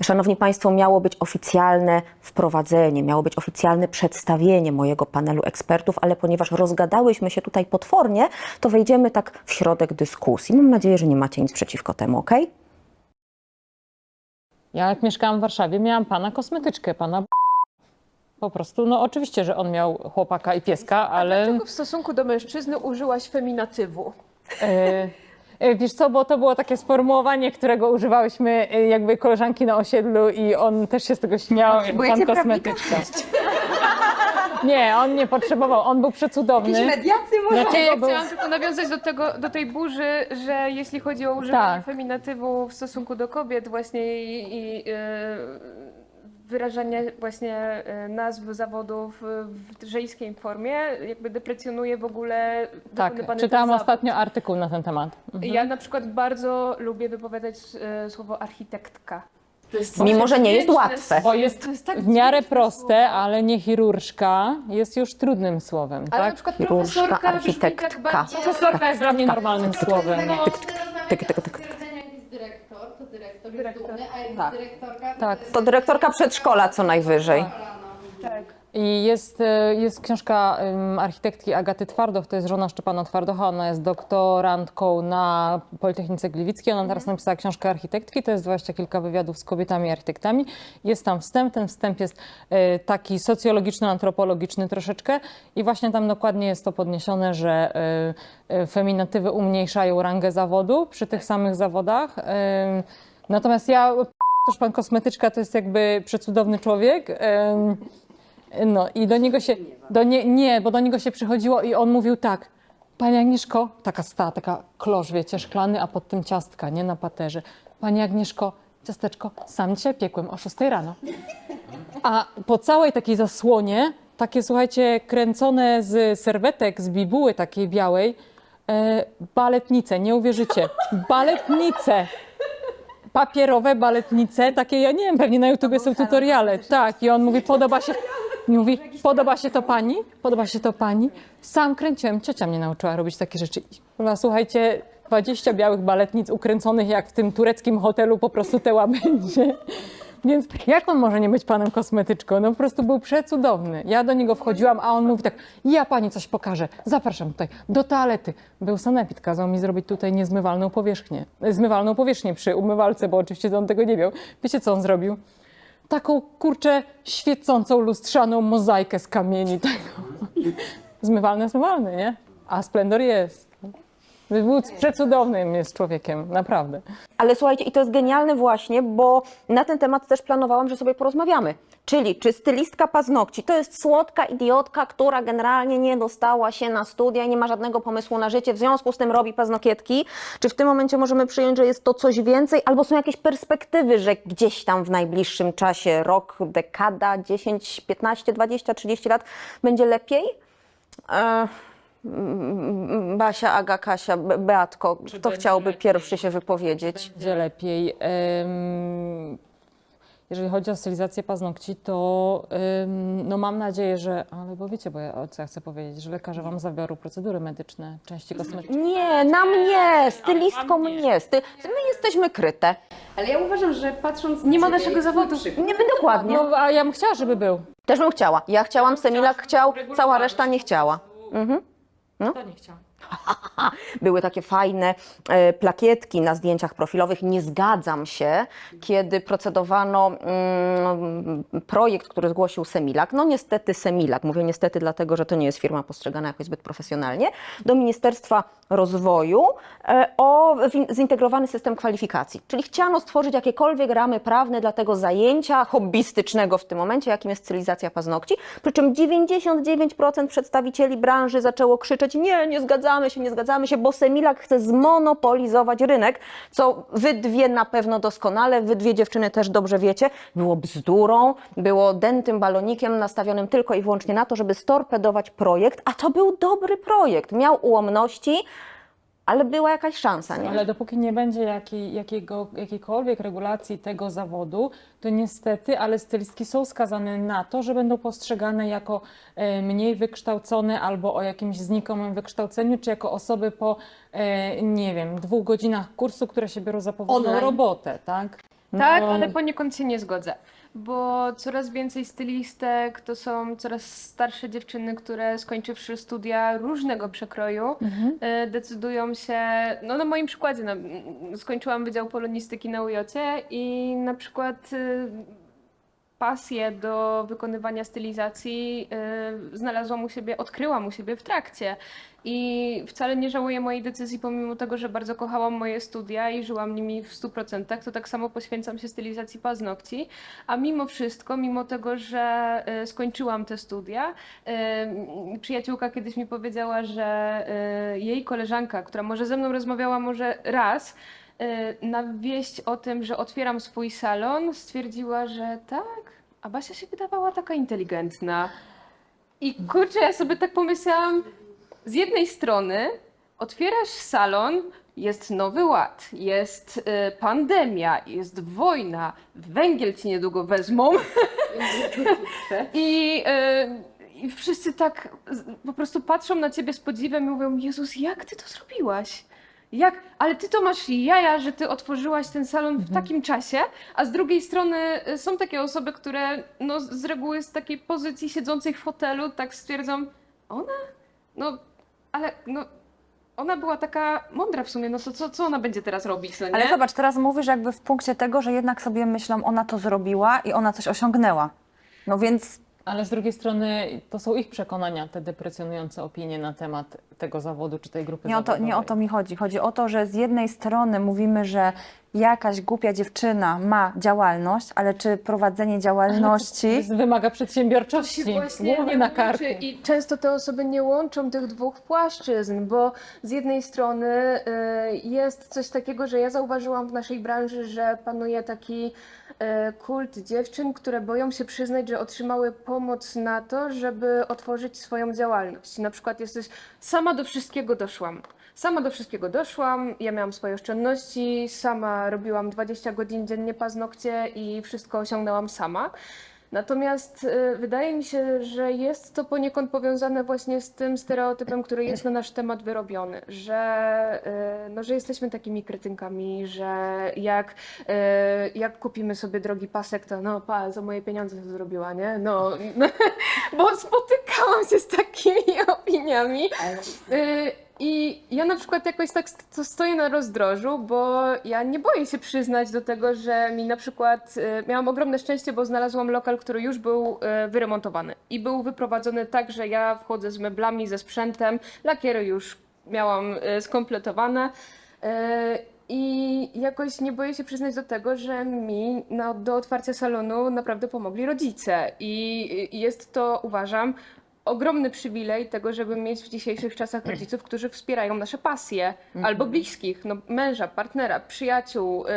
Szanowni Państwo, miało być oficjalne wprowadzenie, miało być oficjalne przedstawienie mojego panelu ekspertów, ale ponieważ rozgadałyśmy się tutaj potwornie, to wejdziemy tak w środek dyskusji. Mam nadzieję, że nie macie nic przeciwko temu, ok? Ja jak mieszkałam w Warszawie, miałam pana kosmetyczkę, pana po prostu, no oczywiście, że on miał chłopaka i pieska, ale Dlaczego w stosunku do mężczyzny użyłaś feminatywu? e, e, wiesz co, bo to było takie sformułowanie, którego używałyśmy e, jakby koleżanki na osiedlu i on też się z tego śmiał, jak pan kosmetyczka. Nie, on nie potrzebował, on był przecudowny. Jakieś mediacy może? Znaczy, Ja był- chciałam tylko nawiązać do, tego, do tej burzy, że jeśli chodzi o używanie Tak. feminatywu w stosunku do kobiet właśnie i, i e, wyrażanie właśnie e, nazw zawodów e, w żeńskiej formie, jakby deprecjonuje w ogóle Tak, czytałam ostatnio artykuł na ten temat. Mhm. Ja na przykład bardzo lubię wypowiadać e, słowo architektka. To jest Mimo, że nie jest łatwe. Bo jest To jest tak w miarę proste, ale nie chirurżka jest już trudnym słowem, Ale na tak? przykład Chirurżka, profesorka brzmi tak architektka. bardziej... Profesorka jest dla mnie normalnym słowem. tyk, tyk, tyk. Dyrektor, to dyrektor, Dyrektor. jest dumny, a jak Tak. jest dyrektorka, to, Tak. jest To dyrektorka przedszkola co najwyżej. Tak. I jest, e, jest książka em, architektki Agaty Twardoch, to jest żona Szczepana Twardocha, ona jest doktorantką na Politechnice Gliwickiej, ona teraz napisała książkę architektki, to jest dwadzieścia kilka wywiadów z kobietami architektami. Jest tam wstęp, ten wstęp jest e, taki socjologiczno-antropologiczny troszeczkę i właśnie tam dokładnie jest to podniesione, że e, e, feminatywy umniejszają rangę zawodu przy tych samych zawodach. Natomiast ja, też pan kosmetyczka to jest jakby przecudowny człowiek. no i do niego się, do nie, nie, bo do niego się przychodziło i on mówił tak, Pani Agnieszko, taka sta, taka klosz, wiecie, szklany, a pod tym ciastka, nie na paterze. Pani Agnieszko, ciasteczko, sam dzisiaj piekłem o 6 rano. A po całej takiej zasłonie, takie słuchajcie, kręcone z serwetek, z bibuły takiej białej, e, baletnice, nie uwierzycie, baletnice papierowe baletnice, takie, ja nie wiem, pewnie na YouTubie są tutoriale. Tak, i on mówi, podoba się, mówi, podoba się to pani? Podoba się to pani? Sam kręciłem, ciocia mnie nauczyła robić takie rzeczy. I, kurwa, słuchajcie, 20 białych baletnic ukręconych jak w tym tureckim hotelu po prostu te łabędzie. Więc jak on może nie być panem kosmetyczką? No po prostu był przecudowny. Ja do niego wchodziłam, a on mówi tak, ja pani coś pokażę, zapraszam tutaj, do toalety. Był sanepid, kazał mi zrobić tutaj niezmywalną powierzchnię. Zmywalną powierzchnię przy umywalce, bo oczywiście on tego nie miał. Wiecie, co on zrobił? Taką, kurczę, świecącą, lustrzaną mozaikę z kamieni. Tego. Zmywalne, zmywalne, nie? A splendor jest. Był przecudownym jest człowiekiem, naprawdę. Ale słuchajcie, i to jest genialne właśnie, bo na ten temat też planowałam, że sobie porozmawiamy. Czyli czy stylistka paznokci to jest słodka idiotka, która generalnie nie dostała się na studia i nie ma żadnego pomysłu na życie, w związku z tym robi paznokietki? Czy w tym momencie możemy przyjąć, że jest to coś więcej, albo są jakieś perspektywy, że gdzieś tam w najbliższym czasie, rok, dekada, 10, 15, 20, 30 lat będzie lepiej? E, Basia, Aga, Kasia, Be- Beatko, kto będzie chciałby lepiej? pierwszy się wypowiedzieć? Będzie lepiej. Jeżeli chodzi o stylizację paznokci, to no mam nadzieję, że. Ale bo wiecie, bo ja, o co ja chcę powiedzieć, że lekarze wam zabiorą procedury medyczne, części kosmetyczne. Nie, na mnie, stylistkom nie. Sty... My jesteśmy kryte. Ale ja uważam, że patrząc Nie ma na naszego zawodu. Nie, dokładnie. No a ja bym chciała, żeby był. Też bym chciała. Ja chciałam, Semilak chciał, cała reszta nie chciała. To nie chciałam. Były takie fajne e, plakietki na zdjęciach profilowych. Nie zgadzam się, kiedy procedowano mm, projekt, który zgłosił Semilak. No niestety Semilak, mówię niestety dlatego, że to nie jest firma postrzegana jakoś zbyt profesjonalnie, do Ministerstwa Rozwoju e, o zintegrowany system kwalifikacji. Czyli chciano stworzyć jakiekolwiek ramy prawne dla tego zajęcia hobbystycznego w tym momencie, jakim jest stylizacja paznokci. Przy czym 99% przedstawicieli branży zaczęło krzyczeć: Nie, nie zgadzamy się, nie zgadzamy się, bo Semilak chce zmonopolizować rynek, co wy dwie na pewno doskonale, wy dwie dziewczyny też dobrze wiecie, było bzdurą, było dętym balonikiem nastawionym tylko i wyłącznie na to, żeby storpedować projekt, a to był dobry projekt, miał ułomności, ale była jakaś szansa, nie? Ale dopóki nie będzie jakiej, jakiego, jakiejkolwiek regulacji tego zawodu, to niestety, ale stylistki są skazane na to, że będą postrzegane jako e, mniej wykształcone albo o jakimś znikomym wykształceniu, czy jako osoby po, e, nie wiem, dwóch godzinach kursu, które się biorą za powolną robotę, tak? Tak, No. ale poniekąd się nie zgodzę, bo coraz więcej stylistek to są coraz starsze dziewczyny, które skończywszy studia różnego przekroju, e, decydują się, no na moim przykładzie, na, skończyłam Wydział Polonistyki na UJ i na przykład e, pasję do wykonywania stylizacji y, znalazłam u siebie, odkryłam u siebie w trakcie. I wcale nie żałuję mojej decyzji, pomimo tego, że bardzo kochałam moje studia i żyłam nimi w 100%, to tak samo poświęcam się stylizacji paznokci. A mimo wszystko, mimo tego, że y, skończyłam te studia, y, przyjaciółka kiedyś mi powiedziała, że y, jej koleżanka, która może ze mną rozmawiała może raz, na wieść o tym, że otwieram swój salon, stwierdziła, że tak, a Basia się wydawała taka inteligentna. I kurczę, ja sobie tak pomyślałam, z jednej strony otwierasz salon, jest nowy ład, jest y, pandemia, jest wojna, węgiel ci niedługo wezmą. I, y, I wszyscy tak po prostu patrzą na ciebie z podziwem i mówią: Jezus, jak ty to zrobiłaś? Jak? Ale ty to masz jaja, że ty otworzyłaś ten salon w takim czasie, a z drugiej strony y, są takie osoby, które no, z reguły z takiej pozycji siedzącej w fotelu tak stwierdzą, ona? No, ale no, ona była taka mądra w sumie, no to co, co ona będzie teraz robić, no nie? Ale zobacz, teraz mówisz jakby w punkcie tego, że jednak sobie myślą, ona to zrobiła i ona coś osiągnęła. No więc Ale z drugiej strony to są ich przekonania, te deprecjonujące opinie na temat tego zawodu czy tej grupy nie o, to, nie o zawodowej. to mi chodzi. Chodzi o to, że z jednej strony mówimy, że jakaś głupia dziewczyna ma działalność, ale czy prowadzenie działalności... To wymaga przedsiębiorczości, głowy nie na karku. I często te osoby nie łączą tych dwóch płaszczyzn, bo z jednej strony y, jest coś takiego, że ja zauważyłam w naszej branży, że panuje taki kult dziewczyn, które boją się przyznać, że otrzymały pomoc na to, żeby otworzyć swoją działalność. Na przykład jesteś sama do wszystkiego doszłam. Sama do wszystkiego doszłam, ja miałam swoje oszczędności, sama robiłam 20 godzin dziennie paznokcie i wszystko osiągnęłam sama. Natomiast y, wydaje mi się, że jest to poniekąd powiązane właśnie z tym stereotypem, który jest na nasz temat wyrobiony, że, y, no, że jesteśmy takimi kretynkami, że jak, y, jak kupimy sobie drogi pasek, to no pa, za moje pieniądze to zrobiła, nie? No, bo spotykałam się z takimi opiniami. I ja na przykład jakoś tak st- to stoję na rozdrożu, bo ja nie boję się przyznać do tego, że mi na przykład y, miałam ogromne szczęście, bo znalazłam lokal, który już był y, wyremontowany i był wyprowadzony tak, że ja wchodzę z meblami, ze sprzętem, lakiery już miałam y, skompletowane. Y, I jakoś nie boję się przyznać do tego, że mi no, do otwarcia salonu naprawdę pomogli rodzice. I jest to, uważam, ogromny przywilej tego, żeby mieć w dzisiejszych czasach rodziców, którzy wspierają nasze pasje albo bliskich, no, męża, partnera, przyjaciół. Y,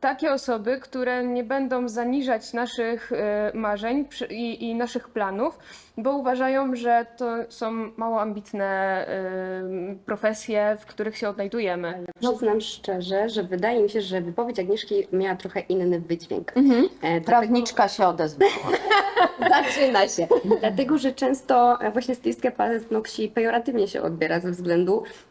takie osoby, które nie będą zaniżać naszych y, marzeń i, i naszych planów, bo uważają, że to są mało ambitne y, profesje, w których się odnajdujemy. Przyznam szczerze, że wydaje mi się, że wypowiedź Agnieszki miała trochę inny wydźwięk. E, dlatego- Prawniczka się odezwała. Zaczyna się. Dlatego, że często e, właśnie stylistka paznokci pejoratywnie się odbiera ze względu, e,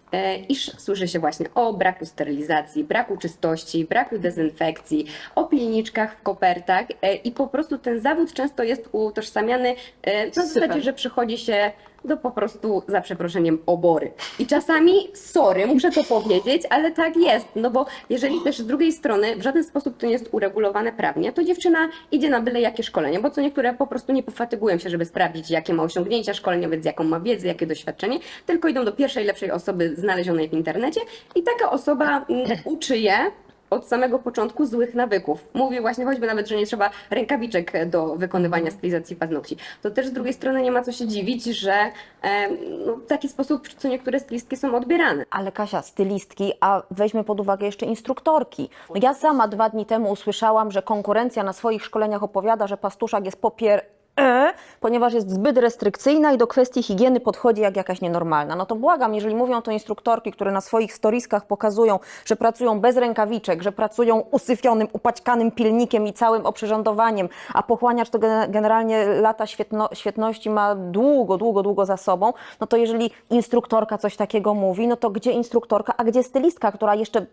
iż słyszy się właśnie o braku sterylizacji, braku czystości, braku dezynfekcji, o pilniczkach w kopertach e, i po prostu ten zawód często jest utożsamiany e, na zasadzie, że przychodzi się do po prostu, za przeproszeniem, obory. I czasami, sorry, muszę to powiedzieć, ale tak jest, no bo jeżeli też z drugiej strony w żaden sposób to nie jest uregulowane prawnie, to dziewczyna idzie na byle jakie szkolenie, bo co niektóre po prostu nie pofatygują się, żeby sprawdzić, jakie ma osiągnięcia szkoleniowe, jaką ma wiedzę, jakie doświadczenie, tylko idą do pierwszej, lepszej osoby znalezionej w internecie i taka osoba mm, uczy je od samego początku złych nawyków. Mówię właśnie choćby nawet, że nie trzeba rękawiczek do wykonywania stylizacji paznokci. To też z drugiej strony nie ma co się dziwić, że e, no, w taki sposób co niektóre stylistki są odbierane. Ale Kasia, stylistki, a weźmy pod uwagę jeszcze instruktorki. No ja sama dwa dni temu usłyszałam, że konkurencja na swoich szkoleniach opowiada, że pastuszak jest popier... E, ponieważ jest zbyt restrykcyjna i do kwestii higieny podchodzi jak jakaś nienormalna. No to błagam, jeżeli mówią to instruktorki, które na swoich storiskach pokazują, że pracują bez rękawiczek, że pracują usyfionym, upaćkanym pilnikiem i całym oprzyrządowaniem, a pochłaniacz to gen- generalnie lata świetno, świetności ma długo, długo, długo za sobą, no to jeżeli instruktorka coś takiego mówi, no to gdzie instruktorka, a gdzie stylistka, która jeszcze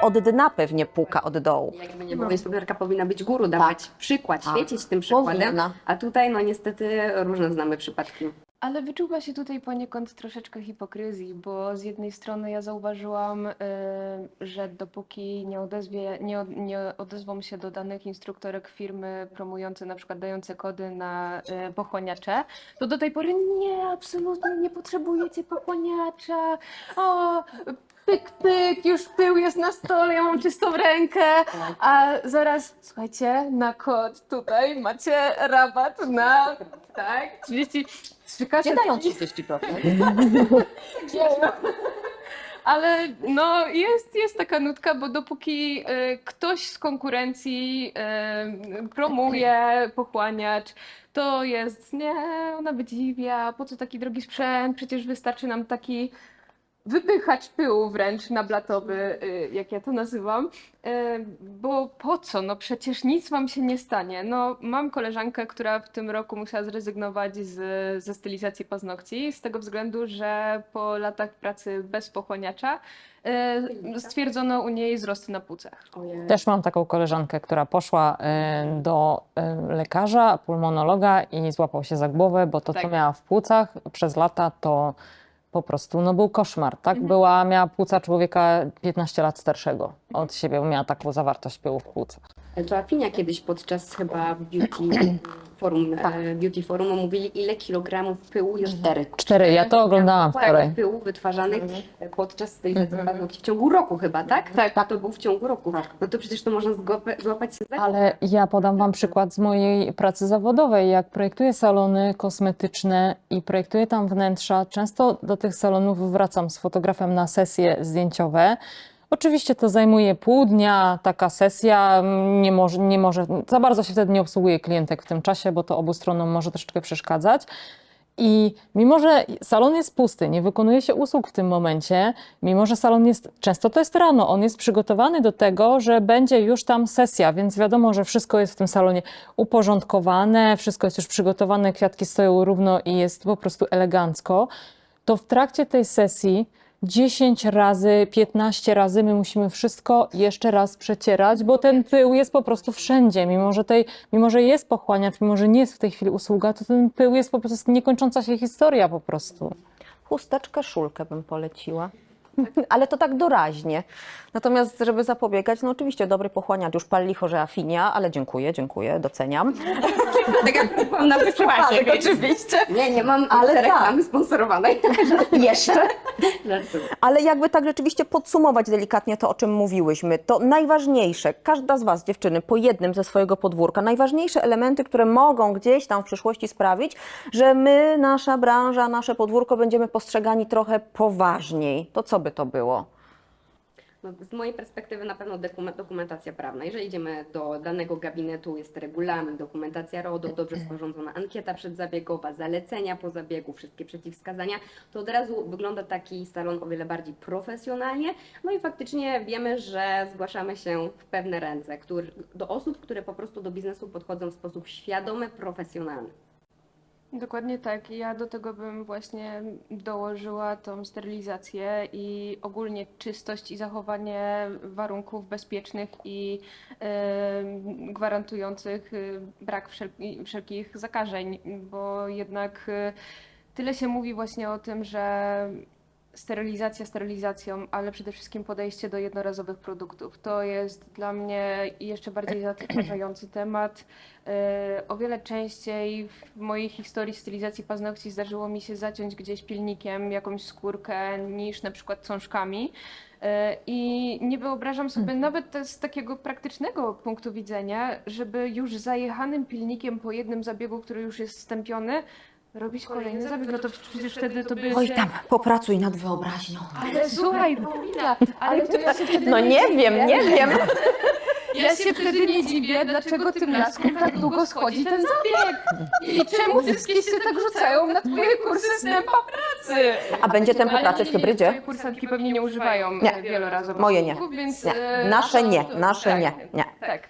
od dna pewnie puka od dołu. Jakby nie było, instruktorka powinna być guru, dawać przykład, Tak. świecić tym przykładem, Powinna. a tutaj no niestety różne znamy przypadki. Ale wyczuwa się tutaj poniekąd troszeczkę hipokryzji, bo z jednej strony ja zauważyłam, y, że dopóki nie, odezwie, nie, od- nie odezwą się do danych instruktorek firmy promujące, na przykład dające kody na y, pochłaniacze, to do tej pory nie, absolutnie nie potrzebujecie pochłaniacza. O, pyk, pyk, już pył jest na stole, ja mam czystą rękę, a zaraz, słuchajcie, na kod tutaj macie rabat na, tak, 30, Nie dają ci 30%. ale no jest, jest taka nutka, bo dopóki y, ktoś z konkurencji y, promuje pochłaniacz, to jest nie, ona wydziwia, po co taki drogi sprzęt, przecież wystarczy nam taki wypychacz pyłu wręcz nablatowy, y, jak ja to nazywam, y, bo po co, no przecież nic wam się nie stanie. No mam koleżankę, która w tym roku musiała zrezygnować z, ze stylizacji paznokci z tego względu, że po latach pracy bez pochłaniacza y, stwierdzono u niej wzrosty na płucach. Ojej. Też mam taką koleżankę, która poszła do lekarza, pulmonologa i złapał się za głowę, bo to, co Tak. miała w płucach przez lata, to po prostu no, był koszmar. Tak? Mhm. Była, miała płuca człowieka 15 lat starszego od siebie, miała taką zawartość pyłu w płucach. To Afinia kiedyś podczas chyba beauty forum, e, beauty forum mówili, ile kilogramów pyłu jest cztery. Cztery, ja to oglądałam wczoraj. Tak, pyłu wytwarzanych podczas stylizacji paznokci w ciągu roku chyba, tak? Tak. To był w ciągu roku. No to przecież to można złapać, złapać się za Ale ja podam Wam przykład z mojej pracy zawodowej. Jak projektuję salony kosmetyczne i projektuję tam wnętrza, często do tych salonów wracam z fotografem na sesje zdjęciowe. Oczywiście to zajmuje pół dnia, taka sesja mm, nie może, nie może, za bardzo się wtedy nie obsługuje klientek w tym czasie, bo to obu stronom może troszeczkę przeszkadzać. I mimo, że salon jest pusty, nie wykonuje się usług w tym momencie, mimo, że salon jest, często to jest rano, on jest przygotowany do tego, że będzie już tam sesja, więc wiadomo, że wszystko jest w tym salonie uporządkowane, wszystko jest już przygotowane, kwiatki stoją równo i jest po prostu elegancko, to w trakcie tej sesji 10 razy, 15 razy my musimy wszystko jeszcze raz przecierać, bo ten pył jest po prostu wszędzie. Mimo że, tej, mimo, że jest pochłaniacz, mimo, że nie jest w tej chwili usługa, to ten pył jest po prostu niekończąca się historia po prostu. Chusteczkę, szulkę bym poleciła. Ale to tak doraźnie. Natomiast, żeby zapobiegać, no oczywiście dobry pochłaniacz, już pal licho, że afinia, ale dziękuję, dziękuję, doceniam. Tak jak na oczywiście. Nie, nie mam Ale tak. reklamy sponsorowanej. Jeszcze. Ale jakby tak rzeczywiście podsumować delikatnie to, o czym mówiłyśmy, to najważniejsze, każda z Was, dziewczyny, po jednym ze swojego podwórka, najważniejsze elementy, które mogą gdzieś tam w przyszłości sprawić, że my, nasza branża, nasze podwórko będziemy postrzegani trochę poważniej. To co by to było? No, z mojej perspektywy na pewno dokumen- dokumentacja prawna. Jeżeli idziemy do danego gabinetu, jest regulamin, dokumentacja RODO, dobrze sporządzona ankieta przedzabiegowa, zalecenia po zabiegu, wszystkie przeciwwskazania, to od razu wygląda taki salon o wiele bardziej profesjonalnie. No i faktycznie wiemy, że zgłaszamy się w pewne ręce, który, do osób, które po prostu do biznesu podchodzą w sposób świadomy, profesjonalny. Dokładnie tak. Ja do tego bym właśnie dołożyła tą sterylizację i ogólnie czystość i zachowanie warunków bezpiecznych i em, gwarantujących y, brak wszelki, wszelkich zakażeń, bo jednak y, tyle się mówi właśnie o tym, że sterylizacja sterylizacją, ale przede wszystkim podejście do jednorazowych produktów. To jest dla mnie jeszcze bardziej zatrważający temat. E, O wiele częściej w mojej historii stylizacji paznokci zdarzyło mi się zaciąć gdzieś pilnikiem jakąś skórkę niż na przykład cążkami. E, I nie wyobrażam sobie nawet te- z takiego praktycznego punktu widzenia, żeby już zajechanym pilnikiem po jednym zabiegu, który już jest stępiony, robić kolejny zabieg. No to przecież wtedy to by Oj się... tam, popracuj nad wyobraźnią. Ale słuchaj, Paulina, ale to ja się wtedy No nie wiem, nie wiem. Ja się wtedy nie dziwię, dlaczego tym laskom tak długo schodzi ten zabieg. I czemu wszystkie się tak rzucają na twoje kursy snępa pracy. A będzie tempo Ale pracy w nie, nie, hybrydzie? Twoje kursantki pewnie nie używają Nie. nie. wielorazowych Moje nie. więc... Nie. e, Nasze no, nie, nasze tak, nie, nie. Tak.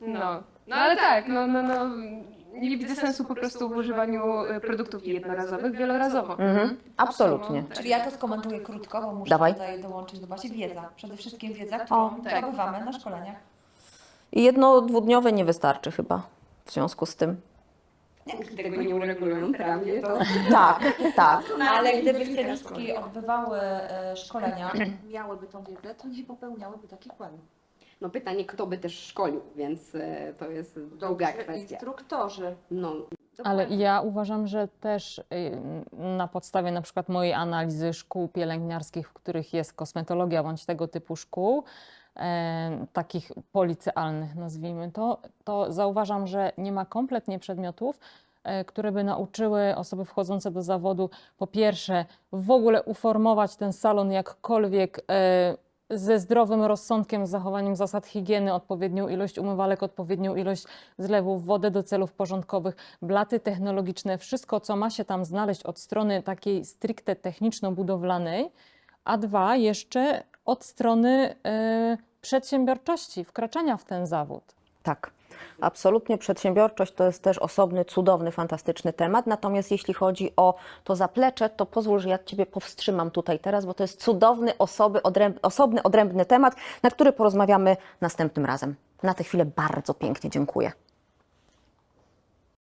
No. no ale tak, no, no, no. Nie widzę sensu po prostu w używaniu e, produktów jednorazowych wielorazowo. Mhm, absolutnie. Czyli ja to skomentuję krótko, bo muszę Dawaj. tutaj dołączyć do Basi wiedza. Przede wszystkim wiedza, którą tak. zdobywamy na szkoleniach. I jedno dwudniowe nie wystarczy chyba w związku z tym. Tego nie uregulują prawnie, to Tak, tak. Ale gdyby stylistki odbywały e, szkolenia, miałyby tą wiedzę, to nie popełniałyby takich błędów. No pytanie, kto by też szkolił, więc e, to jest druga kwestia. Instruktorzy. No, Ale ja uważam, że też y, na podstawie na przykład mojej analizy szkół pielęgniarskich, w których jest kosmetologia bądź tego typu szkół, e, takich policealnych nazwijmy to, to zauważam, że nie ma kompletnie przedmiotów, e, które by nauczyły osoby wchodzące do zawodu po pierwsze w ogóle uformować ten salon jakkolwiek e, ze zdrowym rozsądkiem, z zachowaniem zasad higieny, odpowiednią ilość umywalek, odpowiednią ilość zlewów, wodę do celów porządkowych, blaty technologiczne, wszystko, co ma się tam znaleźć od strony takiej stricte techniczno-budowlanej, a dwa, jeszcze od strony y, przedsiębiorczości, wkraczania w ten zawód. Tak. Absolutnie przedsiębiorczość to jest też osobny, cudowny, fantastyczny temat. Natomiast jeśli chodzi o to zaplecze, to pozwól, że ja Ciebie powstrzymam tutaj teraz, bo to jest cudowny, osoby, odręb, osobny, odrębny temat, na który porozmawiamy następnym razem. Na tę chwilę bardzo pięknie dziękuję.